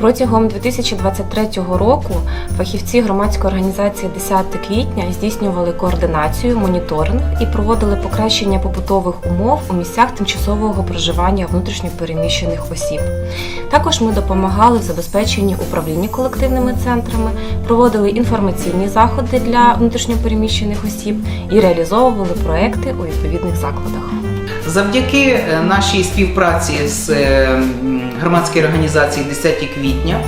Протягом 2023 року фахівці громадської організації 10 квітня здійснювали координацію, моніторинг і проводили покращення побутових умов у місцях тимчасового проживання внутрішньопереміщених осіб. Також ми допомагали в забезпеченні управління колективними центрами, проводили інформаційні заходи для внутрішньопереміщених осіб і реалізовували проекти у відповідних закладах. Завдяки е, нашій співпраці з м, громадською 10 квітня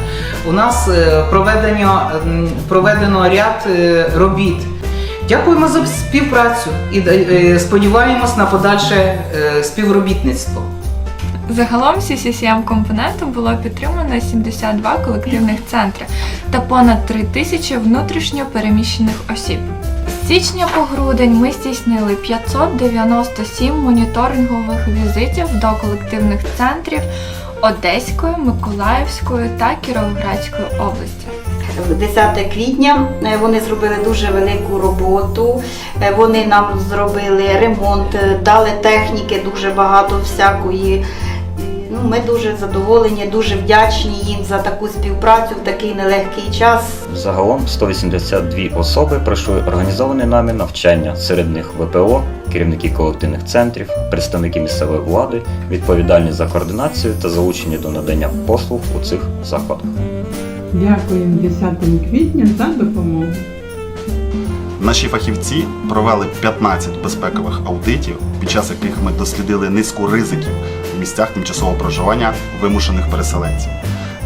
у нас е, проведено, проведено ряд е, робіт. Дякуємо за співпрацю і е, сподіваємось на подальше співробітництво. Загалом CCCM компонентом було підтримано 72 колективних центри та понад 3 тисячі внутрішньо переміщених осіб. Січня по грудень ми здійснили 597 моніторингових візитів до колективних центрів Одеської, Миколаївської та Кіровоградської області. 10 квітня е, вони зробили дуже велику роботу. Е, Вони нам зробили ремонт, е, дали техніки дуже багато всякої. Ну, ми дуже задоволені, дуже вдячні їм за таку співпрацю в такий нелегкий час. Загалом 182 особи пройшли організоване нами навчання, серед них ВПО, керівники колективних центрів, представники місцевої влади, відповідальні за координацію та залучені до надання послуг у цих закладах. Дякуємо 10 квітня за допомогу. Наші фахівці провели 15 безпекових аудитів, під час яких ми дослідили низку ризиків в місцях тимчасового проживання вимушених переселенців.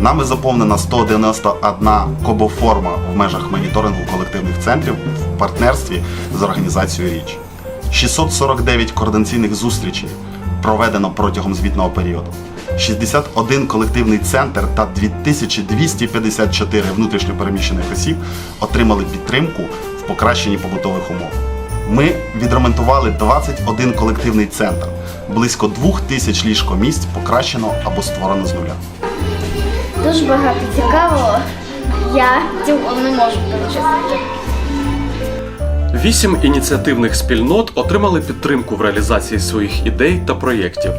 Нами заповнена 191 кобоформа в межах моніторингу колективних центрів в партнерстві з організацією Річ. 649 координаційних зустрічей проведено протягом звітного періоду. 61 колективний центр та 2254 внутрішньопереміщених осіб отримали підтримку в покращенні побутових умов. Ми відремонтували 21 колективний центр. Близько 2000 ліжкомісць покращено або створено з нуля. Дуже багато цікавого. Я цього не можу перечислити. Вісім ініціативних спільнот отримали підтримку в реалізації своїх ідей та проєктів.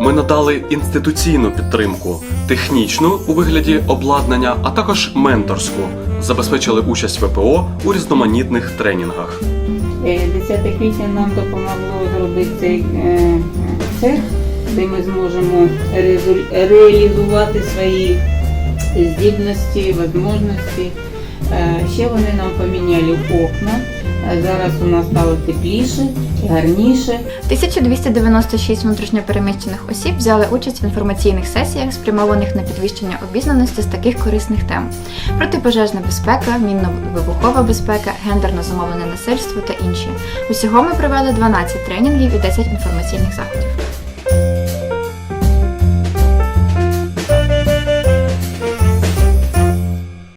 Ми надали інституційну підтримку, технічну у вигляді обладнання, а також менторську, забезпечили участь ВПО у різноманітних тренінгах. Е, 10 квітня нам допомогло зробити цей е, цех, де ми зможемо реалізувати свої здібності, можливості. Е, Ще вони нам поміняли окна. Зараз у нас стало тепліше, гарніше. 1296 внутрішньопереміщених осіб взяли участь в інформаційних сесіях, спрямованих на підвищення обізнаності з таких корисних тем: протипожежна безпека, мінно-вибухова безпека, гендерно замовлене насильство та інші. Усього ми провели 12 тренінгів і 10 інформаційних заходів.